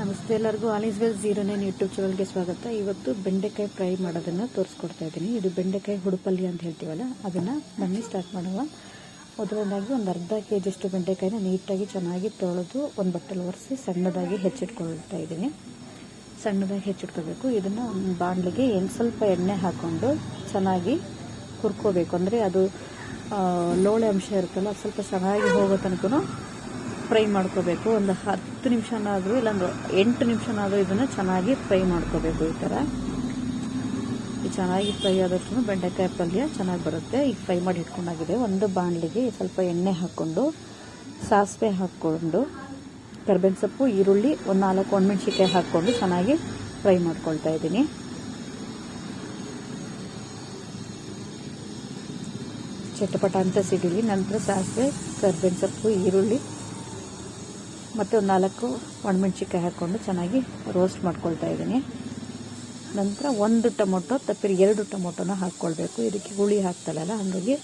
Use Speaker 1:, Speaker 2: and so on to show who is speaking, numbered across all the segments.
Speaker 1: ನಮಸ್ತೆ ಎಲ್ಲರಿಗೂ all is well zero nine YouTube ಚಾನಲ್ಗೆ ಸ್ವಾಗತ. ಇವತ್ತು ಬೆಂಡೆಕಾಯಿ ಫ್ರೈ ಮಾಡೋದನ್ನು ತೋರಿಸ್ಕೊಡ್ತಾ ಇದ್ದೀನಿ. ಇದು ಬೆಂಡೆಕಾಯಿ ಹುಡುಪಲ್ಯ ಅಂತ ಹೇಳ್ತೀವಲ್ಲ, ಅದನ್ನು ಬನ್ನಿ ಸ್ಟಾರ್ಟ್ ಮಾಡುವ ಮೊದಲನೇದಾಗಿ ಒಂದು ಅರ್ಧ ಕೆ ಜಿಷ್ಟು ಬೆಂಡೆಕಾಯಿನ ನೀಟಾಗಿ ಚೆನ್ನಾಗಿ ತೊಳೆದು ಒಂದು ಬಟ್ಟಲು ಒರೆಸಿ ಸಣ್ಣದಾಗಿ ಹೆಚ್ಚಿಟ್ಕೊಳ್ತಾ ಇದ್ದೀನಿ. ಸಣ್ಣದಾಗಿ ಹೆಚ್ಚಿಟ್ಕೋಬೇಕು ಇದನ್ನು ಒಂದು ಬಾಣಲಿಗೆ ಸ್ವಲ್ಪ ಎಣ್ಣೆ ಹಾಕ್ಕೊಂಡು ಚೆನ್ನಾಗಿ ಹುರ್ಕೋಬೇಕು. ಅಂದರೆ ಅದು ಲೋಳೆ ಅಂಶ ಇರುತ್ತಲ್ಲ ಸ್ವಲ್ಪ ಚೆನ್ನಾಗಿ ಹೋಗೋ ತನಕ ಫ್ರೈ ಮಾಡ್ಕೋಬೇಕು. ಒಂದು ಹತ್ತು ನಿಮಿಷನಾದರೂ ಇಲ್ಲಾಂದ್ರೆ ಎಂಟು ನಿಮಿಷನಾದರೂ ಇದನ್ನು ಚೆನ್ನಾಗಿ ಫ್ರೈ ಮಾಡ್ಕೋಬೇಕು ಈ ಥರ. ಚೆನ್ನಾಗಿ ಫ್ರೈ ಆದಷ್ಟು ಬೆಂಡೆಕಾಯಿ ಪಲ್ಯ ಚೆನ್ನಾಗಿ ಬರುತ್ತೆ. ಈಗ ಫ್ರೈ ಮಾಡಿ ಇಟ್ಕೊಂಡಾಗಿದೆ. ಒಂದು ಬಾಣಲಿಗೆ ಸ್ವಲ್ಪ ಎಣ್ಣೆ ಹಾಕ್ಕೊಂಡು, ಸಾಸಿವೆ ಹಾಕ್ಕೊಂಡು, ಕರ್ಬೇವಿನ ಸೊಪ್ಪು, ಈರುಳ್ಳಿ, ಒಂದು ನಾಲ್ಕು ಒಣಮೆಣ್ಸಿಕಾಯಿ ಹಾಕ್ಕೊಂಡು ಚೆನ್ನಾಗಿ ಫ್ರೈ ಮಾಡ್ಕೊಳ್ತಾ ಇದ್ದೀನಿ. ಚಟಪಟ ಅಂತ ಸಿಡಿಲಿ ನಂತರ ಸಾಸಿವೆ, ಕರ್ಬೇವಿನ ಸೊಪ್ಪು, ಈರುಳ್ಳಿ ಮತ್ತು ಒಂದು ನಾಲ್ಕು ಒಣಮೆಣ್ಸಿಕಾಯಿ ಹಾಕ್ಕೊಂಡು ಚೆನ್ನಾಗಿ ರೋಸ್ಟ್ ಮಾಡ್ಕೊಳ್ತಾ ಇದ್ದೀನಿ. ನಂತರ ಒಂದು ಟೊಮೊಟೊ ತಪ್ಪಿರಿ ಎರಡು ಟೊಮೊಟೊನ ಹಾಕ್ಕೊಳ್ಬೇಕು. ಇದಕ್ಕೆ ಹುಳಿ ಹಾಕ್ತಲ್ಲ ಹಾಗಾಗಿ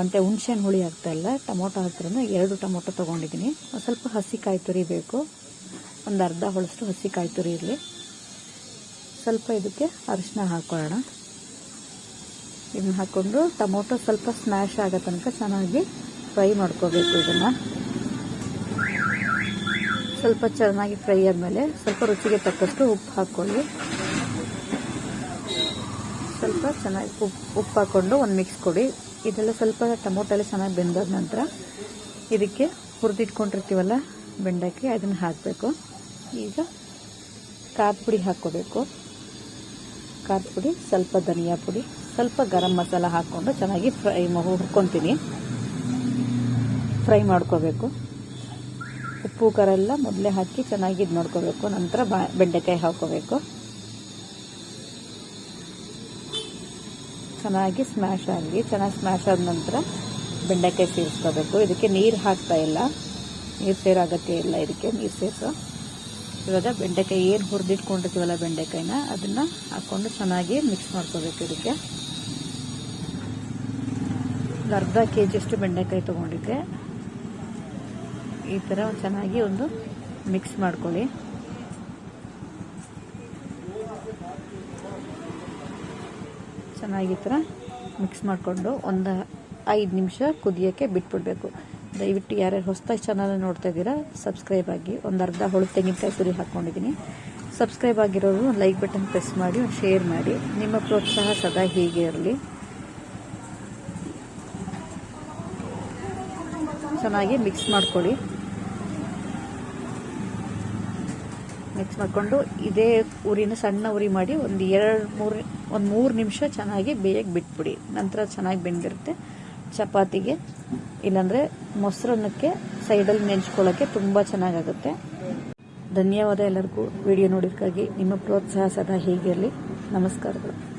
Speaker 1: ಅಂತೆ ಹುಣ್ಸೆಹಣ್ಣು ಹುಳಿ ಹಾಕ್ತಾಯಿಲ್ಲ ಟೊಮೊಟೊ ಹಾಕ್ತಿರೋದು ಎರಡು ಟೊಮೊಟೊ ತೊಗೊಂಡಿದ್ದೀನಿ. ಒಂದು ಸ್ವಲ್ಪ ಹಸಿ ಕಾಯಿ ತುರಿ ಬೇಕು. ಒಂದು ಅರ್ಧ ಹೊಳಷ್ಟು ಹಸಿ ಕಾಯಿ ತುರಿ ಇರಲಿ. ಸ್ವಲ್ಪ ಇದಕ್ಕೆ ಅರಿಶಿನ ಹಾಕ್ಕೊಳ್ಳೋಣ ಇದನ್ನ ಹಾಕ್ಕೊಂಡು ಟೊಮೊಟೊ ಸ್ವಲ್ಪ ಸ್ಮ್ಯಾಶ್ ಆಗೋ ತನಕ ಚೆನ್ನಾಗಿ ಫ್ರೈ ಮಾಡ್ಕೋಬೇಕು ಇದನ್ನು. ಸ್ವಲ್ಪ ಚೆನ್ನಾಗಿ ಫ್ರೈ ಆದಮೇಲೆ ಸ್ವಲ್ಪ ರುಚಿಗೆ ತಕ್ಕಷ್ಟು ಉಪ್ಪು ಹಾಕ್ಕೊಳ್ಳಿ. ಸ್ವಲ್ಪ ಚೆನ್ನಾಗಿ ಉಪ್ಪು ಉಪ್ಪು ಹಾಕ್ಕೊಂಡು ಒಂದು ಮಿಕ್ಸ್ ಕೊಡಿ. ಇದೆಲ್ಲ ಸ್ವಲ್ಪ ಟೊಮೊಟೊ ಚೆನ್ನಾಗಿ ಬೆಂದಾದ ನಂತರ ಇದಕ್ಕೆ ಹುರಿದಿಟ್ಕೊಂಡಿರ್ತೀವಲ್ಲ ಬೆಂಡಕ್ಕೆ ಅದನ್ನು ಹಾಕಬೇಕು. ಈಗ ಖಾರದ ಪುಡಿ ಹಾಕ್ಕೋಬೇಕು. ಖಾರದ ಪುಡಿ, ಸ್ವಲ್ಪ ಧನಿಯಾ ಪುಡಿ, ಸ್ವಲ್ಪ ಗರಂ ಮಸಾಲ ಹಾಕ್ಕೊಂಡು ಚೆನ್ನಾಗಿ ಫ್ರೈ ಹುರ್ಕೊತೀನಿ. ಫ್ರೈ ಮಾಡ್ಕೋಬೇಕು. ಉಪ್ಪು, ಖಾರ ಎಲ್ಲ ಮೊದಲೇ ಹಾಕಿ ಚೆನ್ನಾಗಿ ಇದು ಮಾಡ್ಕೋಬೇಕು. ನಂತರ ಬಾ, ಬೆಂಡೆಕಾಯಿ ಹಾಕೋಬೇಕು. ಚೆನ್ನಾಗಿ ಸ್ಮ್ಯಾಶ್ ಆಗಿ, ಚೆನ್ನಾಗಿ ಸ್ಮ್ಯಾಶ್ ಆದ ನಂತರ ಬೆಂಡೆಕಾಯಿ ಸೇರಿಸ್ಕೋಬೇಕು. ಇದಕ್ಕೆ ನೀರು ಹಾಕ್ತಾ ಇಲ್ಲ. ನೀರು ಸೇರೋ ಅಗತ್ಯ ಇಲ್ಲ ಇದಕ್ಕೆ, ನೀರು ಸೇರಿಸೋ. ಇವಾಗ ಬೆಂಡೆಕಾಯಿ ಏನು ಹುರಿದಿಟ್ಕೊಂಡಿರ್ತೀವಲ್ಲ ಬೆಂಡೆಕಾಯಿನ, ಅದನ್ನು ಹಾಕ್ಕೊಂಡು ಚೆನ್ನಾಗಿ ಮಿಕ್ಸ್ ಮಾಡ್ಕೋಬೇಕು ಇದಕ್ಕೆ. ಅರ್ಧ ಕೆ ಜಿಯಷ್ಟು ಬೆಂಡೆಕಾಯಿ ತೊಗೊಂಡಿದ್ದೆ. ಈ ಥರ ಚೆನ್ನಾಗಿ ಒಂದು ಮಿಕ್ಸ್ ಮಾಡ್ಕೊಳ್ಳಿ. ಚೆನ್ನಾಗಿ ಥರ ಮಿಕ್ಸ್ ಮಾಡಿಕೊಂಡು ಒಂದು ಐದು ನಿಮಿಷ ಕುದಿಯೋಕ್ಕೆ ಬಿಟ್ಬಿಡ್ಬೇಕು. ದಯವಿಟ್ಟು ಯಾರ್ಯಾರು ಹೊಸದಾಗಿ ಚಾನಲ್ ನೋಡ್ತಾ ಇದ್ದೀರಾ ಸಬ್ಸ್ಕ್ರೈಬ್ ಆಗಿ. ಒಂದು ಅರ್ಧ ಹೊಳು ತೆಂಗಿನಕಾಯಿ ಸುರಿ ಹಾಕ್ಕೊಂಡಿದ್ದೀನಿ ಸಬ್ಸ್ಕ್ರೈಬ್ ಆಗಿರೋರು ಲೈಕ್ ಬಟನ್ ಪ್ರೆಸ್ ಮಾಡಿ ಶೇರ್ ಮಾಡಿ. ನಿಮ್ಮ ಪ್ರೋತ್ಸಾಹ ಸದಾ ಹೀಗೆ ಇರಲಿ. ಚೆನ್ನಾಗಿ ಮಿಕ್ಸ್ ಮಾಡ್ಕೊಳ್ಳಿ. ಮಿಕ್ಸ್ ಮಾಡಿಕೊಂಡು ಇದೇ ಉರಿನ ಸಣ್ಣ ಉರಿ ಮಾಡಿ ಒಂದು ಎರಡು ಮೂರು, ಒಂದು ಮೂರು ನಿಮಿಷ ಚೆನ್ನಾಗಿ ಬೇಯಕ್ಕೆ ಬಿಟ್ಬಿಡಿ. ನಂತರ ಚೆನ್ನಾಗಿ ಬೆಂದಿರುತ್ತೆ. ಚಪಾತಿಗೆ, ಇಲ್ಲಾಂದರೆ ಮೊಸರನ್ನಕ್ಕೆ ಸೈಡಲ್ಲಿ ನೆಂಚ್ಕೊಳ್ಳೋಕ್ಕೆ ತುಂಬ ಚೆನ್ನಾಗಾಗುತ್ತೆ. ಧನ್ಯವಾದ ಎಲ್ಲರಿಗೂ. ವಿಡಿಯೋ ನೋಡೋಕ್ಕಾಗಿ ನಿಮ್ಮ ಪ್ರೋತ್ಸಾಹ ಸದಾ ಹೀಗಿರಲಿ. ನಮಸ್ಕಾರಗಳು.